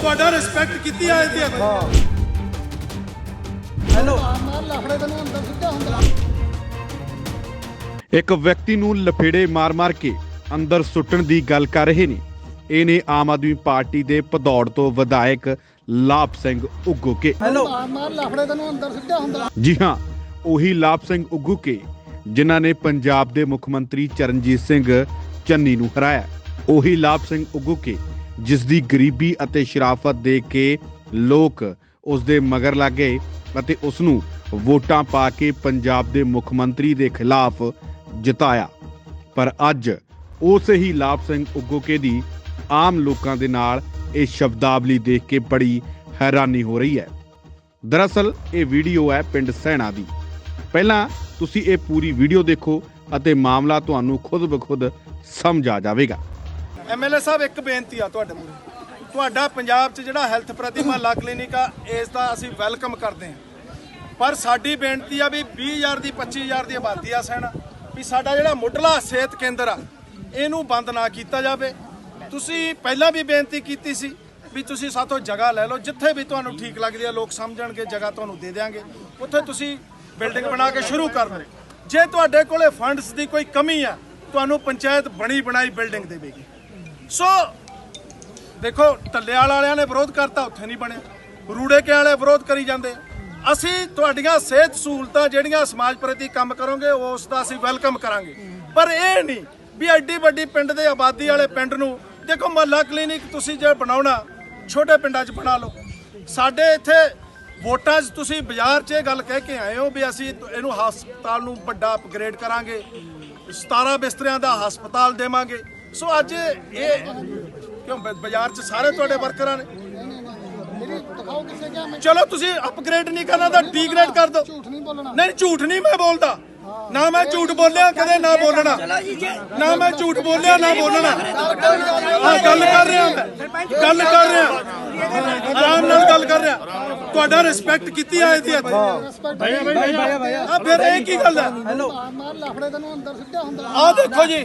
ਤੁਹਾਡਾ ਰਿਸਪੈਕਟ ਕੀਤੀ ਆ ਇਹਦੀ। ਹੈਲੋ ਇੱਕ ਵਿਅਕਤੀ ਨੂੰ ਲਫੇੜੇ ਮਾਰ-ਮਾਰ ਕੇ ਅੰਦਰ ਸੁੱਟਣ ਦੀ ਗੱਲ ਕਰ ਰਹੇ ਨੇ। ਇਹ ਨੇ ਆਮ ਆਦਮੀ ਪਾਰਟੀ ਦੇ ਭਦੌੜ ਤੋਂ ਵਿਧਾਇਕ ਲਾਭ ਸਿੰਘ ਉਗੂਕੇ ਹੈਲੋ ਮਾਰ ਲਫੜੇ ਤੈਨੂੰ ਅੰਦਰ ਸਿੱਧਾ ਹੁੰਦਾ ਜੀ ਹਾਂ ਉਹੀ ਲਾਭ ਸਿੰਘ ਉਗੂਕੇ ਜਿਨ੍ਹਾਂ ਨੇ ਪੰਜਾਬ ਦੇ ਮੁੱਖ ਮੰਤਰੀ ਚਰਨਜੀਤ ਸਿੰਘ ਚੰਨੀ ਨੂੰ ਹਰਾਇਆ। ਉਹੀ ਲਾਭ ਸਿੰਘ ਉਗੂਕੇ ਜਿਸ ਦੀ ਗਰੀਬੀ ਅਤੇ ਸ਼ਰਾਫਤ ਦੇਖ ਕੇ ਲੋਕ ਉਸ ਦੇ ਮਗਰ ਲੱਗ ਗਏ ਅਤੇ ਉਸ ਨੂੰ ਵੋਟਾਂ ਪਾ ਕੇ ਪੰਜਾਬ ਦੇ ਮੁੱਖ ਮੰਤਰੀ ਦੇ ਖਿਲਾਫ ਜਿਤਾਇਆ। ਪਰ ਅੱਜ ਉਸ ਹੀ ਲਾਭ ਸਿੰਘ ਉਗੂਕੇ ਦੀ ਆਮ ਲੋਕਾਂ ਦੇ ਨਾਲ ਇਹ ਸ਼ਬਦਾਵਲੀ ਦੇਖ ਕੇ ਬੜੀ ਹੈਰਾਨੀ ਹੋ ਰਹੀ ਹੈ। ਦਰਅਸਲ ਇਹ ਵੀਡੀਓ ਹੈ ਪਿੰਡ ਸੈਣਾ ਦੀ। ਪਹਿਲਾਂ ਤੁਸੀਂ ਇਹ ਪੂਰੀ ਵੀਡੀਓ ਦੇਖੋ ਅਤੇ ਮਾਮਲਾ ਤੁਹਾਨੂੰ ਖੁਦ ਬਖੁਦ ਸਮਝ ਆ ਜਾਵੇਗਾ। ਐਮਐਲਏ ਸਾਹਿਬ, ਇੱਕ ਬੇਨਤੀ ਆ ਤੁਹਾਡੇ ਮੂਹਰੇ। ਤੁਹਾਡਾ ਪੰਜਾਬ 'ਚ ਜਿਹੜਾ ਹੈਲਥ ਪ੍ਰਤੀ ਲਾ ਕਲੀਨਿਕ ਆ, ਇਸ ਦਾ ਅਸੀਂ ਵੈਲਕਮ ਕਰਦੇ ਹਾਂ। ਪਰ ਸਾਡੀ ਬੇਨਤੀ ਆ ਵੀ 20000 ਦੀ 25000 ਦੀ ਆਬਾਦੀ ਆ ਸੈਣਾ ਵੀ ਸਾਡਾ ਜਿਹੜਾ ਮੁੱਢਲਾ ਸਿਹਤ ਕੇਂਦਰ ਆ, ਇਹਨੂੰ ਬੰਦ ਨਾ ਕੀਤਾ ਜਾਵੇ। ਤੁਸੀਂ ਪਹਿਲਾਂ ਵੀ ਬੇਨਤੀ ਕੀਤੀ ਸੀ ਵੀ ਤੁਸੀਂ ਸਾਥੋਂ ਜਗ੍ਹਾ ਲੈ ਲਓ, ਜਿੱਥੇ ਵੀ ਤੁਹਾਨੂੰ ਠੀਕ ਲੱਗਦੀ ਆ, ਲੋਕ ਸਮਝਣਗੇ, ਜਗ੍ਹਾ ਤੁਹਾਨੂੰ ਦੇ ਦੇਵਾਂਗੇ ਉੱਥੇ ਤੁਸੀਂ ਬਿਲਡਿੰਗ ਬਣਾ ਕੇ ਸ਼ੁਰੂ ਕਰ ਲਓ ਜੇ ਤੁਹਾਡੇ ਕੋਲੇ ਫੰਡਸ ਦੀ ਕੋਈ ਕਮੀ ਆ, ਤੁਹਾਨੂੰ ਪੰਚਾਇਤ ਬਣੀ ਬਣਾਈ ਬਿਲਡਿੰਗ ਦੇਵੇਗੀ। ਸੋ ਦੇਖੋ ਟੱਲੇਵਾਲ ਵਾਲਿਆਂ ਨੇ ਵਿਰੋਧ ਕਰਤਾ, ਉੱਥੇ ਨਹੀਂ ਬਣਿਆ। ਰੂੜੇ ਕੇ ਵਾਲੇ ਵਿਰੋਧ ਕਰੀ ਜਾਂਦੇ? ਅਸੀਂ ਤੁਹਾਡੀਆਂ ਸਿਹਤ ਸਹੂਲਤਾਂ ਜਿਹੜੀਆਂ ਸਮਾਜ ਪ੍ਰਤੀ ਕੰਮ ਕਰੋਗੇ, ਉਸ ਦਾ ਅਸੀਂ ਵੈਲਕਮ ਕਰਾਂਗੇ। ਪਰ ਇਹ ਨਹੀਂ ਵੀ ਐਡੀ ਵੱਡੀ ਪਿੰਡ ਦੇ ਆਬਾਦੀ ਵਾਲੇ ਪਿੰਡ ਨੂੰ, ਦੇਖੋ, ਮਹੱਲਾ ਕਲੀਨਿਕ ਤੁਸੀਂ ਜੇ ਬਣਾਉਣਾ, ਛੋਟੇ ਪਿੰਡਾਂ 'ਚ ਬਣਾ ਲਓ। ਸਾਡੇ ਇੱਥੇ ਵੋਟਾਂ 'ਚ ਤੁਸੀਂ ਬਾਜ਼ਾਰ 'ਚ ਇਹ ਗੱਲ ਕਹਿ ਕੇ ਆਏ ਹੋ ਵੀ ਅਸੀਂ ਇਹਨੂੰ ਹਸਪਤਾਲ ਨੂੰ ਵੱਡਾ ਅਪਗ੍ਰੇਡ ਕਰਾਂਗੇ। 17 ਬਿਸਤਰਿਆਂ ਦਾ ਹਸਪਤਾਲ ਦੇਵਾਂਗੇ। ਸੋ ਅੱਜ ਇਹ ਕਿਉਂ ਬਾਜ਼ਾਰ 'ਚ ਸਾਰੇ ਤੁਹਾਡੇ ਵਰਕਰਾਂ ਨੇ? ਮੇਰੀ ਦਿਖਾਓ ਕਿਸੇ ਕਿਹਾ ਮੈਂ ਚਲੋ ਤੁਸੀਂ ਅਪਗ੍ਰੇਡ ਨਹੀਂ ਕਰਨਾ ਤਾਂ ਡੀਗ੍ਰੇਡ ਕਰ ਦਿਓ। ਝੂਠ ਨਹੀਂ ਬੋਲਣਾ ਨਹੀਂ ਝੂਠ ਨਹੀਂ ਮੈਂ ਬੋਲਦਾ। ਨਾ ਮੈਂ ਝੂਠ ਬੋਲਿਆ ਕਦੇ ਨਾ ਬੋਲਣਾ। ਨਾ ਮੈਂ ਝੂਠ ਬੋਲਿਆ ਨਾ ਬੋਲਣਾ। ਹਾਂ ਗੱਲ ਕਰ ਰਿਹਾ ਮੈਂ। ਗੱਲ ਕਰ ਰਿਹਾ। ਆਰਾਮ ਨਾਲ ਗੱਲ ਕਰ ਰਿਹਾ। ਤੁਹਾਡਾ ਰਿਸਪੈਕਟ ਕੀਤੀ ਆ ਇਹਦੀ ਭਾਈ ਭਾਈ ਭਾਈ ਆ ਫਿਰ ਇਹ ਕੀ ਗੱਲ ਹੈ? ਮਾਰ ਲਫੜੇ ਤੈਨੂੰ ਅੰਦਰ ਸਿੱਧਾ ਹੁੰਦਾ ਆਹ ਦੇਖੋ ਜੀ